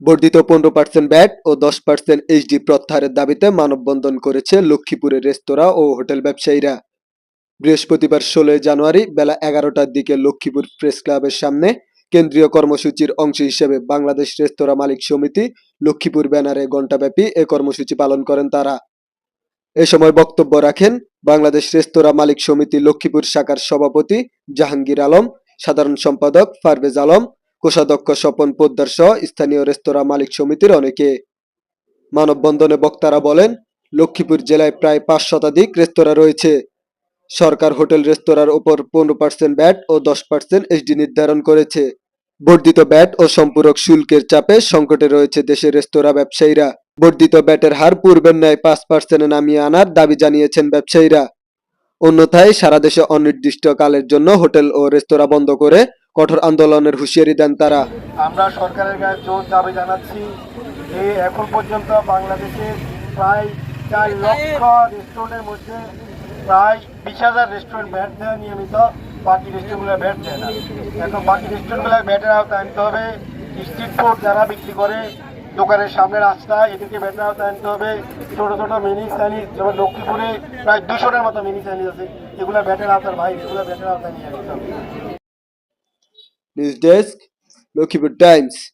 বর্ধিত পনেরো percent bat ও দশ পার্সেন্ট এইচডি প্রত্যাহারের দাবিতে মানববন্ধন করেছে লক্ষ্মীপুরের রেস্তোরাঁ ও হোটেল ব্যবসায়ীরা। বৃহস্পতিবার ষোলোই জানুয়ারি বেলা এগারোটার দিকে লক্ষ্মীপুর প্রেস ক্লাবের সামনে কেন্দ্রীয় কর্মসূচির অংশ হিসেবে বাংলাদেশ রেস্তোরাঁ মালিক সমিতি লক্ষ্মীপুর ব্যানারে ঘণ্টাব্যাপী এ কর্মসূচি পালন করেন তারা। এ সময় বক্তব্য রাখেন বাংলাদেশ রেস্তোরাঁ মালিক সমিতি লক্ষ্মীপুর শাখার সভাপতি জাহাঙ্গীর আলম, সাধারণ সম্পাদক পারভেজ আলম কোষাধ্যক্ষ স্বপন পোদ্দার সহ স্থানীয় রেস্তোরাঁ মালিক সমিতির অনেকে। মানববন্ধনে বক্তারা বলেন, লক্ষ্মীপুর জেলায় প্রায় পাঁচ শতাধিক রেস্তোরাঁ রয়েছে। সরকার হোটেল রেস্তোরাঁর ওপর পনেরো পার্সেন্ট ব্যাট ও দশ পার্সেন্ট এসডি নির্ধারণ করেছে। বর্ধিত ব্যাট ও সম্পূরক শুল্কের চাপে সংকটে রয়েছে দেশের রেস্তোরাঁ ব্যবসায়ীরা। বর্ধিত ব্যাটের হার পূর্বের ন্যায় পাঁচ পার্সেন্টে নামিয়ে আনার দাবি জানিয়েছেন ব্যবসায়ীরা। অন্যথায় সারা দেশে অনির্দিষ্টকালের জন্য হোটেল ও রেস্তোরাঁ বন্ধ করে কঠোর আন্দোলনের হুঁশিয়ারি দেন তারা। আমরা সরকারের কাছে জোর দাবি জানাচ্ছি যে এখন পর্যন্ত বাংলাদেশে প্রায় চার লক্ষ রেস্টুরেন্টের মধ্যে প্রায় বিশ হাজার রেস্টুরেন্ট ব্যাট দেওয়া নিয়মিত, বাকি রেস্টুরেন্টগুলো ব্যাট দেয় না। এখন বাকি রেস্টুরেন্টগুলো ব্যাটের আওতায় আনতে হবে স্ট্রিট ফুড যারা বিক্রি করে, দোকানের সামনে রাস্তা, এদেরকে ব্যাটের আওতায় আনতে হবে। ছোটো ছোটো মিনি স্যালিস যেমন লক্ষ্মীপুরে প্রায় দুশোটার মতো মিনি স্যালিস আছে, এগুলো ব্যাটের আওতার ভাই এগুলো ব্যাটের আওতায় নিয়ে আসতে হবে। This desk, lookable times.